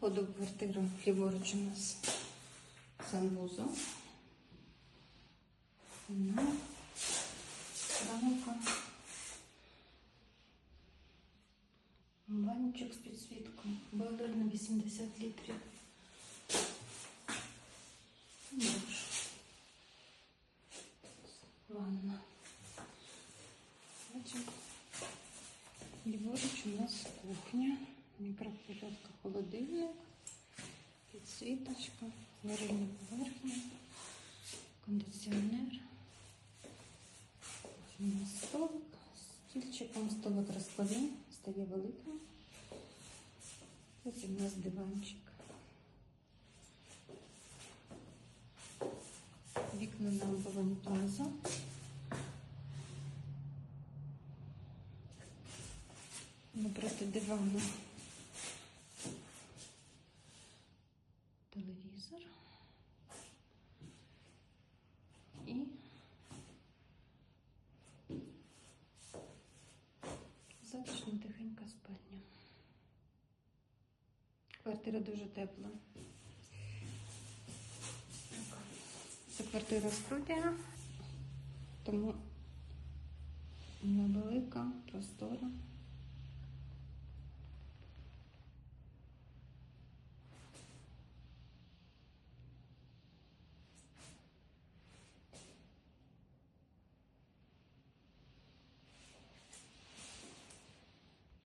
Входу в квартиру ліворуч у нас санвузол. Ну, рамка. Банчик з підсвіткою. Бойлер на 80 літрів. Душ. Ванна. Бачимо. Ліворуч у нас кухня, Мікрохвильовка, холодильник, підсвіточка, варильні поверхні, кондиціонер. Столик, стільчиком столик розкладний, стає великим. Ось у нас диванчик. Вікна на оболоні плаза. Напроти дивану телевізор і затишна тихенька спальня. Квартира дуже тепла. Це квартира студія,